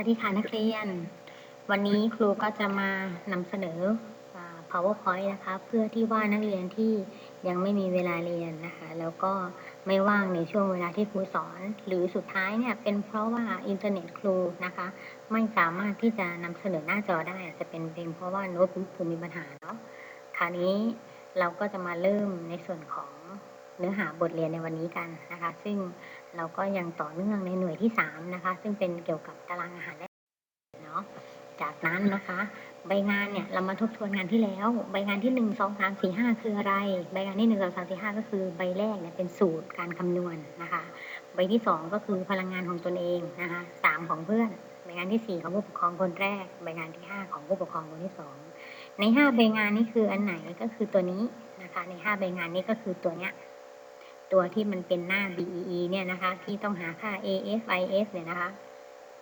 วัสดีค่ะนักเรียน วันนี้ครูก็จะมานำเสนอ powerpoint นะคะเพื่อที่ว่านักเรียนที่ยังไม่มีเวลาเรียนนะคะ แล้วก็ไม่ว่างในช่วงเวลาที่ครูสอน หรือสุดท้ายเนี่ยเป็นเพราะว่าอินเทอร์เน็ตครูนะคะ ไม่สามารถที่จะนำเสนอหน้าจอได้อาจจะเป็นเป็นเพราะว่าโน้ตบุ๊กครูมีปัญหาเนาะคราวนี้เราก็จะมาเริ่มในส่วนของเนื้อหาบทเรียนในวันนี้กันนะคะ ซึ่ง เราก็ยังต่อเนื่องในหน่วยที่ 3 นะคะ ซึ่งเป็นเกี่ยวกับตารางอาหารและเนาะจากนั้นนะคะ ใบงานเนี่ยเรามาทบทวนงานที่แล้ว ใบงานที่ 1 2 3 4 5 คืออะไร ใบงานที่ 1 2 3 4 5 ก็คือใบแรกเนี่ยเป็นสูตรการคำนวณนะคะ ใบที่ 2 ก็คือพลังงานของตนเองนะคะสามของเพื่อนใบงานที่ 4 ของผู้ปกครองคนแรก ใบงานที่ 5 ของผู้ปกครองคนที่ 2 ใน 5 ใบงานนี้คืออันไหนก็คือตัวนี้นะคะ ใน 5 ใบงานนี้ก็คือตัวเนี้ย ตัวที่มันเป็นหน้า BEE เนี่ยนะคะ ที่ต้องหาค่า AS IS เนี่ยนะคะ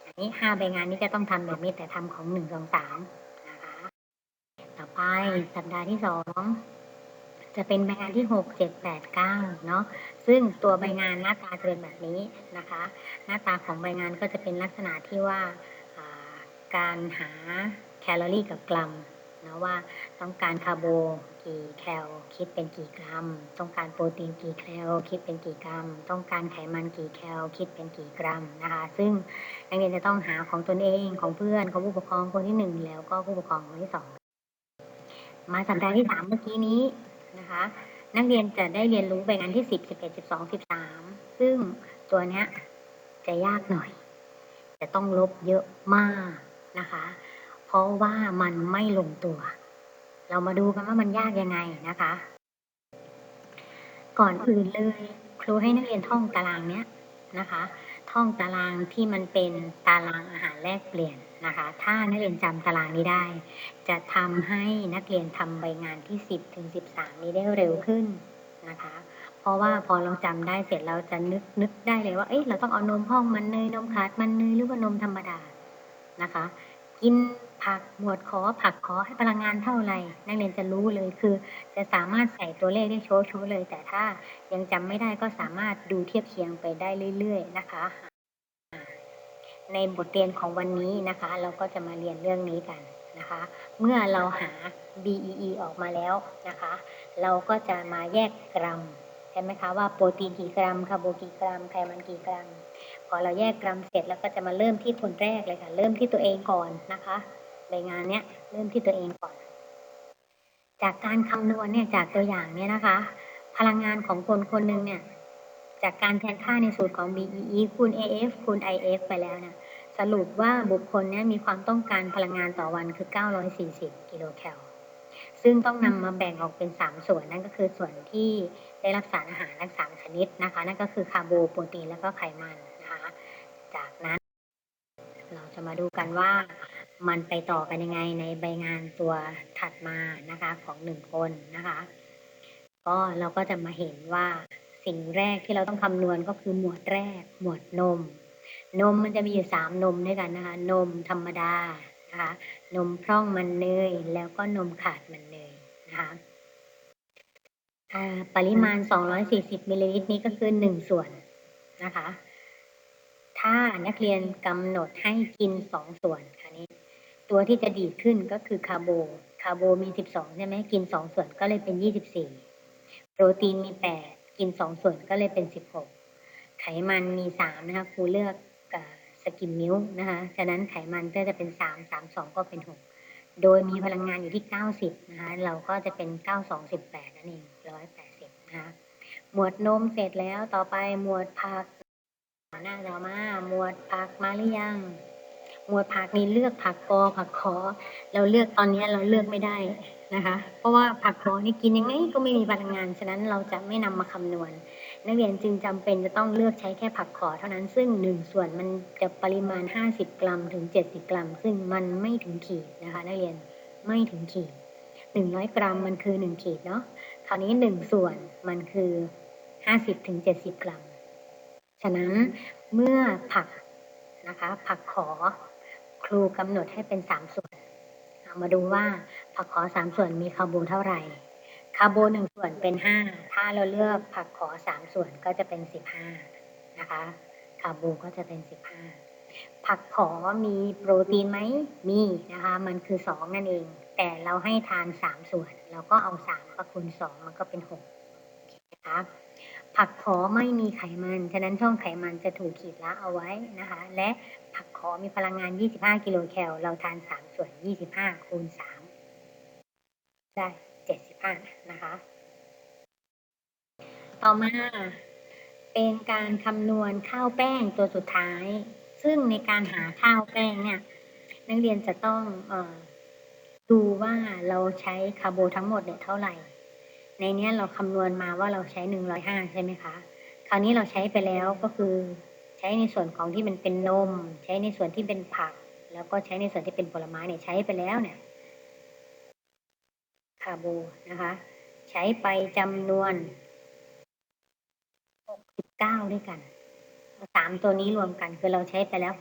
อันนี้ห้าใบงานนี้จะต้องทำแบบนี้แต่ทำของหนึ่งสองสามนะคะ ต่อไปสัปดาห์ที่สองจะเป็นใบงานที่หกเจ็ดแปดเก้าเนาะซึ่งตัวใบงานหน้าตาจะเป็นแบบนี้นะคะ หน้าตาของใบงานก็จะเป็นลักษณะที่ว่าอ่าการหาแคลอรี่กับกรัม นะว่าต้องการคาร์โบกี่แคลคิดเป็นกี่กรัม ต้องการโปรตีนกี่แคลคิดเป็นกี่กรัม ต้องการไขมันกี่แคลคิดเป็นกี่กรัมนะคะ ซึ่งนักเรียนจะต้องหาของตนเองของเพื่อนของผู้ปกครองคนที่หนึ่งแล้วก็ผู้ปกครองคนที่สองมาสัปดาห์ที่สามเมื่อกี้นี้นะคะ นักเรียนจะได้เรียนรู้ไปงานที่สิบสิบเอ็ดสิบสองสิบสามซึ่งตัวเนี้ยจะยากหน่อย จะต้องลบเยอะมากนะคะ เพราะว่ามันไม่ลงตัว เรามาดูกันว่ามันยากยังไงนะคะ ก่อนอื่นเลยครูให้นักเรียนท่องตารางเนี้ยนะคะ ท่องตารางที่มันเป็นตารางอาหารแลกเปลี่ยนนะคะ ถ้านักเรียนจำตารางนี้ได้ จะทำให้นักเรียนทำใบงานที่ 10ถึง13 นี้ได้เร็วขึ้นนะคะ เพราะว่าพอเราจำได้เสร็จเราจะนึกนึกได้เลยว่าเอ๊ะเราต้องเอานมห้องมันเนยนมขาดมันเนยหรือว่านมธรรมดานะคะ กิน ผักหมวดขอผักขอให้พลังงานเท่าไหร่นักเรียนจะรู้เลยคือ จะสามารถใส่ตัวเลขได้โชว์โชว์เลย แต่ถ้ายังจำไม่ได้ก็สามารถดูเทียบเคียงไปได้เรื่อย ๆ นะคะ ในบทเรียนของวันนี้นะคะ เราก็จะมาเรียนเรื่องนี้กันนะคะ เมื่อเราหา BEE ออกมาแล้วนะคะ เราก็จะมาแยกกรัมใช่ไหมคะว่าโปรตีนกี่กรัมคาร์โบกี่กรัมไขมันกี่กรัมพอเราแยกกรัมเสร็จแล้วก็จะมาเริ่มที่คนแรกเลยค่ะ เริ่มที่ตัวเองก่อนนะคะ ใบงานเนี้ยเริ่มที่ตัวเองก่อน จากการคำนวณเนี่ยจากตัวอย่างเนี่ยนะคะ พลังงานของคนคนหนึ่งเนี่ย จากการแทนค่าในสูตรของ BEE คูณ AF คูณ IF ไปแล้วเนี่ยสรุปว่าบุคคลเนี้มีความต้องการพลังงานต่อวันคือ 940 กิโลแคล ซึ่งต้องนำมาแบ่งออกเป็น 3 ส่วน นั่นก็คือส่วนที่ได้รับสารอาหารทั้ง3ชนิดนะคะ นั่นก็คือคาร์โบโปรตีน แล้วก็ไขมันนะคะ จากนั้น เราจะมาดูกันว่า มันไปต่อกันยังไงในใบงานตัวถัดมานะคะของหนึ่งคนนะคะ ก็เราก็จะมาเห็นว่าสิ่งแรกที่เราต้องคำนวณก็คือหมวดแรก หมวดนม นมมันจะมีอยู่สามนมด้วยกันนะคะ นมธรรมดานะคะนมพร่องมันเนยแล้วก็นมขาดมันเนยนะคะปริมาณ 240 มิลลิลิตรนี้ก็คือหนึ่งส่วนนะคะ ถ้านักเรียนกำหนดให้กินสองส่วนค่ะ ตัวที่จะดีดขึ้นก็คือคาร์โบ คาร์โบมี12ใช่ไหมกิน2ส่วนก็เลยเป็น24โปรตีนมี8กิน2ส่วนก็เลยเป็น16ไขมันมี3นะคะครูเลือกสกิมมิลนะคะ ฉะนั้นไขมันก็จะเป็น3 3 2ก็เป็น6โดยมีพลังงานอยู่ที่90นะคะ เราก็จะเป็น92 18นั่นเอง180นะคะ หมวดนมเสร็จแล้วต่อไปหมวดผักหน้าเรามาหมวดผักมาหรือยัง หมวดผักนี้เลือกผักกอผักขอ เราเลือกตอนนี้เราเลือกไม่ได้นะคะ เพราะว่าผักขอนี่กินยังไงก็ไม่มีพลังงาน ฉะนั้นเราจะไม่นำมาคำนวณ นักเรียนจึงจำเป็นจะต้องเลือกใช้แค่ผักขอเท่านั้น ซึ่งหนึ่งส่วนมันจะปริมาณ 50 กรัม ถึง 70 กรัม ซึ่งมันไม่ถึงขีดนะคะ นักเรียนไม่ถึงขีด 100 กรัมมันคือ 1 ขีดเนาะ คราวนี้ 1 ส่วนมันคือ 50 ถึง 70 กรัม ฉะนั้นเมื่อผักนะคะผักขอ ครูกำหนดให้เป็นสามส่วนเอามาดูว่าผักขอสามส่วนมีคาร์โบเท่าไหร่คาร์โบหนึ่งส่วนเป็นห้าถ้าเราเลือกผักขอสามส่วนก็จะเป็นสิบห้านะคะคาร์โบก็จะเป็นสิบห้าผักผอมีโปรตีนไหมมีนะคะ มันคือสองนั่นเอง แต่เราให้ทานสามส่วน เราก็เอาสามมาคูณสองมันก็เป็นหกนะคะ ผักขอไม่มีไขมัน ฉะนั้นช่องไขมันจะถูกขีดละเอาไว้นะคะ และผักขอมีพลังงาน 25 กิโลแคล เราทาน 3 ส่วน 25 คูณ 3 ได้ 75 นะคะ ต่อมาเป็นการคำนวณข้าวแป้งตัวสุดท้าย ซึ่งในการหาข้าวแป้งเนี่ยนักเรียนจะต้องออดูว่าเราใช้คาร์โบทั้งหมดเนี่ยเท่าไหร่ ในนี้เราคำนวณมาว่าเราใช้ 105 ใช่ไหมคะ คราวนี้เราใช้ไปแล้วก็คือ ใช้ในส่วนของที่มันเป็นนม ใช้ในส่วนที่เป็นผัก แล้วก็ใช้ในส่วนที่เป็นผลไม้เนี่ยใช้ไปแล้วเนี่ยคาร์โบนะคะ ใช้ไปจำนวน 69 ด้วยกันสามตัวนี้รวมกันคือเราใช้ไปแล้ว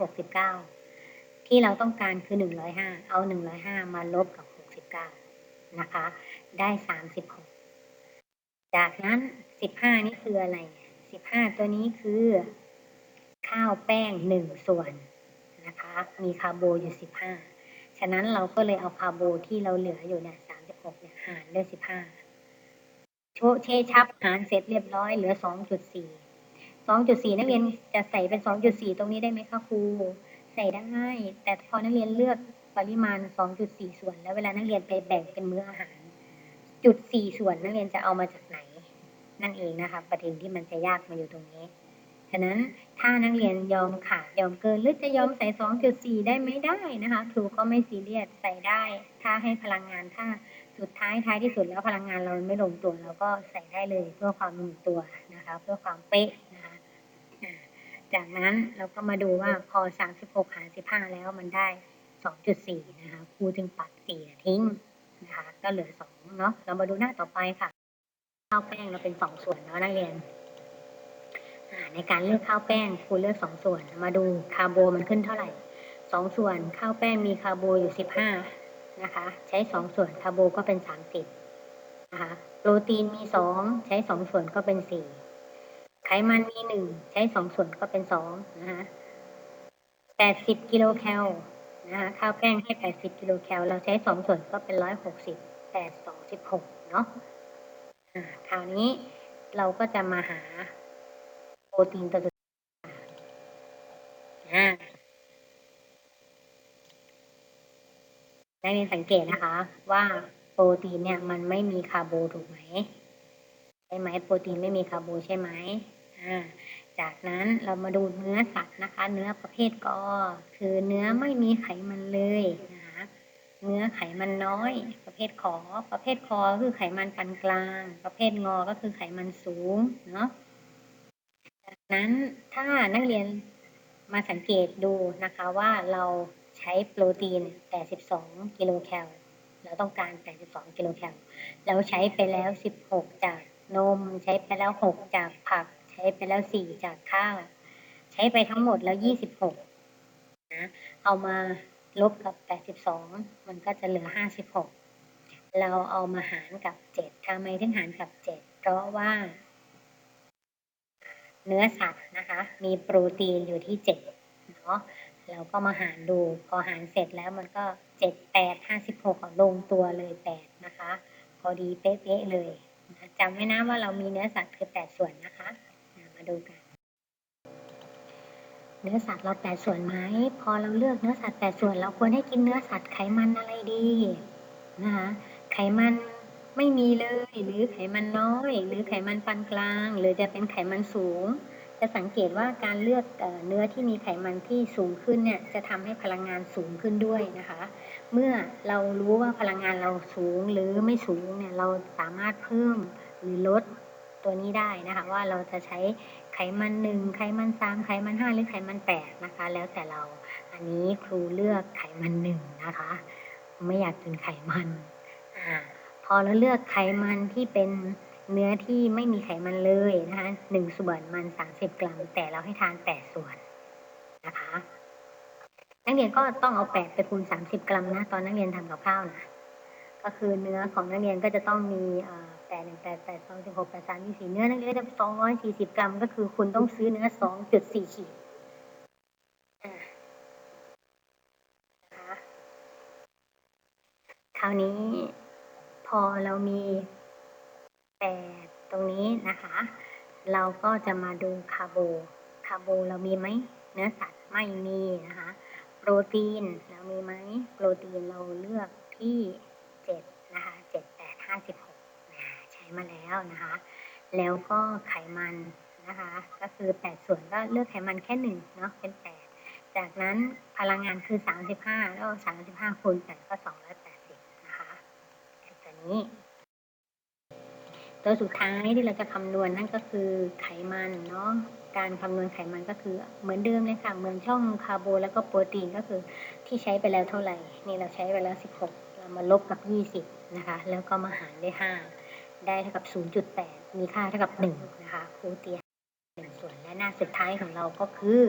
69 ที่เราต้องการคือ 105 เอา 105 มาลบกับ 69 นะคะ ได้ 36 จากนั้น15นี่คืออะไร15ตัวนี้คือ ข้าวแป้ง1ส่วนนะคะ มีคาร์โบอยู่15ฉะนั้นเราก็เลยเอาคาร์โบที่เราเหลืออยู่เนี่ย36เนี่ยหารด้วย15โชเชชับหารเสร็จเรียบร้อยเหลือ2.4 2.4นักเรียนจะใส่เป็น2.4ตรงนี้ได้ไหมคะครูใส่ได้ แต่พอนักเรียนเลือกปริมาณ 2.4 ส่วน แล้วเวลานักเรียนไปแบ่งเป็นมื้ออาหาร จุด4ส่วนนักเรียนจะเอามาจากไหน นั่นเองนะคะประเด็นที่มันจะยากมาอยู่ตรงนี้ ฉะนั้นถ้านักเรียนยอมขาดยอมเกินหรือจะยอมใส่2.4ได้ไม่ได้นะคะครูก็ไม่ซีเรียสใส่ได้ ถ้าให้พลังงานถ้าสุดท้ายท้ายที่สุดแล้วพลังงานเราไม่ลงตัวเราก็ใส่ได้เลยเพื่อความลงตัวนะคะเพื่อความเป๊ะนะคะจากนั้นเราก็มาดูว่าพอ 36หาร15 แล้วมันได้ 2.4 นะคะครูจึงปัด4ทิ้ง นะคะก็เหลือ2เนาะเรามาดูหน้าต่อไปค่ะ ข้าวแป้งเราเป็น2ส่วนเนาะนักเรียนในการเลือกข้าวแป้งครูเลือก2ส่วนมาดูคาร์โบมันขึ้นเท่าไหร่2ส่วนข้าวแป้งมีคาร์โบอยู่15นะคะ ใช้2ส่วนคาร์โบก็เป็น30นะคะโปรตีนมี2ใช้2ส่วนก็เป็น4ไขมันมีหนึ่งใช้สองส่วนก็เป็นสองนะคะแปดสิบกิโลแคล นะคะข้าวแป้งให้แปดสิบกิโลแคลเราใช้สองส่วนก็เป็นร้อยหกสิบแปดสองสิบหกเนาะคราวนี้เราก็จะมาหาโปรตีนตัวสุดท้ายนักเรียนสังเกตนะคะ ว่าโปรตีนเนี่ยมันไม่มีคาร์โบถูกไหมใช่ไหมโปรตีนไม่มีคาร์โบใช่ไหม จากนั้นเรามาดูเนื้อสัตว์นะคะ เนื้อประเภทกอคือเนื้อไม่มีไขมันเลยนะคะเนื้อไขมันน้อย ประเภทขอ ประเภทคอคือไขมันปานกลาง ประเภทงอก็คือไขมันสูงเนาะจากนั้นถ้านักเรียนมาสังเกตดูนะคะว่าเราใช้โปรตีน 82 กิโลแคลเราต้องการ 82 กิโลแคลเราใช้ไปแล้ว 16 จากนม ใช้ไปแล้ว 6 จากผัก ใช้ไปแล้วสี่จากข้าวใช้ไปทั้งหมดแล้วยี่สิบหกนะเอามาลบกับแปดสิบสองมันก็จะเหลือห้าสิบหกเราเอามาหารกับเจ็ดทำไมถึงหารกับเจ็ดเพราะว่า เนื้อสัตว์นะคะ มีโปรตีนอยู่ที่เจ็ดเนาะเราก็มาหารดูพอหารเสร็จแล้วมันก็เจ็ดแปดห้าสิบหกลงตัวเลยแปดนะคะ พอดีเป๊ะๆเลยจำไว้นะว่าเรามีเนื้อสัตว์คือแปดส่วนนะคะ ดูกัน เนื้อสัตว์เราแปดส่วนไหม พอเราเลือกเนื้อสัตว์แปดส่วน เราควรให้กินเนื้อสัตว์ไขมันอะไรดีนะคะไขมันไม่มีเลย หรือไขมันน้อย หรือไขมันปานกลาง หรือจะเป็นไขมันสูง จะสังเกตว่าการเลือกเนื้อที่มีไขมันที่สูงขึ้นเนี่ยจะทำให้พลังงานสูงขึ้นด้วยนะคะ เมื่อเรารู้ว่าพลังงานเราสูงหรือไม่สูงเนี่ยเราสามารถเพิ่มหรือลด ตัวนี้ได้นะคะ ว่าเราจะใช้ไขมันหนึ่งไขมันสามไขมันห้าหรือไขมันแปดนะคะ แล้วแต่เราอันนี้ครูเลือกไขมันหนึ่งนะคะ ไม่อยากกินไขมันอ่าพอเราเลือกไขมันที่เป็นเนื้อที่ไม่มีไขมันเลยนะคะหนึ่งส่วนมันสามสิบกรัม แต่เราให้ทานแปดส่วนนะคะนักเรียนก็ต้องเอาแปดไปคูณสามสิบกรัมนะ ตอนนักเรียนทำกับข้าวนะ ก็คือเนื้อของนักเรียนก็จะต้องมี แปดหนึ่งแปดแปดสองสิบหกแปดสามยี่สี่เนื้อนักเรียนสองร้อยสี่สิบกรัม ก็คือคุณต้องซื้อเนื้อสองจุดสี่ขีดคราวนี้พอเรามีแปดตรงนี้นะคะ เราก็จะมาดูคาร์โบ คาร์โบเรามีไหม เนื้อสัตว์ไม่มีนะคะ โปรตีนเรามีไหม โปรตีนเราเลือกที่เจ็ด มาแล้วนะคะ แล้วก็ไขมันนะคะ ก็คือแปดส่วนก็เลือกไขมันแค่หนึ่งเนาะเป็นแปดจากนั้นพลังงานคือสามสิบห้าแล้วสามสิบห้าคูณแปดก็สองร้อยแปดสิบนะคะตัวนี้ ตัวสุดท้ายที่เราจะคำนวณนั่นก็คือไขมันเนาะการคำนวณไขมันก็คือเหมือนเดิมเลยค่ะเหมือนช่องคาร์โบแล้วก็โปรตีนก็คือที่ใช้ไปแล้วเท่าไหร่ นี่เราใช้ไปแล้ว 16 เรามาลบกับ 20 นะคะ แล้วก็มาหารด้วย 5 ได้เท่ากับ 0.8 มีค่าเท่ากับ 1 นะคะครูเตียหนึ่งส่วนและหน้าสุดท้ายของเราก็คือ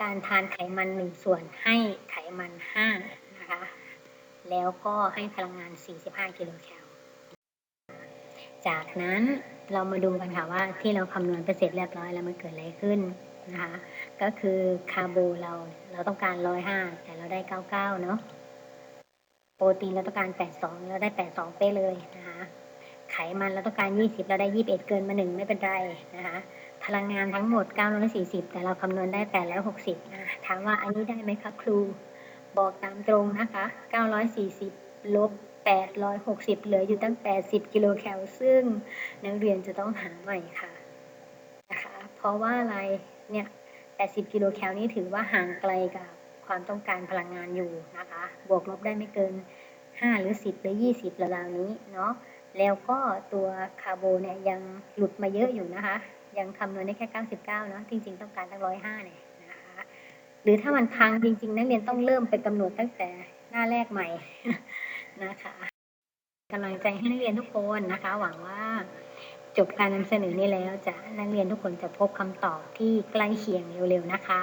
การทานไขมัน 1 ส่วนให้ไขมัน5นะคะแล้วก็ให้พลังงาน 45 กิโลแคลจากนั้นเรามาดูกันค่ะว่าที่เราคำนวณไปเสร็จเรียบร้อยแล้วมันเกิดอะไรขึ้นนะคะก็คือคาร์โบเราเราต้องการร้อยห้าแต่เราได้เก้าเก้าเนาะ โปรตีนเราต้องการแปดสองเราได้แปดสองเป๊ะเลยนะคะ ไขมันเราต้องการยี่สิบเราได้ยี่สิบเกินมาหนึ่งไม่เป็นไรนะคะ พลังงานทั้งหมดเก้าร้อยสี่สิบแต่เราคำนวณได้แปดแล้วหกสิบนะถามว่าอันนี้ได้ไหมคะครู บอกตามตรงนะคะเก้าร้อยสี่สิบลบ 860 เหลืออยู่ตั้ง 80 กิโลแคลซึ่งนักเรียนจะต้องหาใหม่ค่ะนะคะ เพราะว่าอะไร เนี่ย 80 กิโลแคลนี้ถือว่าห่างไกลกับ ความต้องการพลังงานอยู่นะคะ บวกลบได้ไม่เกิน 5 หรือ 10 หรือ 20ราวๆนี้เนาะแล้วก็ตัวคาร์โบเนี่ยยังหลุดมาเยอะอยู่นะคะ ยังคำนวณได้แค่ 99เนาะจริง ๆ ต้องการตั้ง 105เนี่ยนะคะหรือถ้ามันพังจริง ๆ นักเรียนต้องเริ่มไปกำหนดตั้งแต่หน้าแรกใหม่นะคะกำลังใจให้นักเรียนทุกคนนะคะ หวังว่าจบการนำเสนอนี้แล้วจะนักเรียนทุกคนจะพบคำตอบที่ใกล้เคียงเร็วๆนะคะ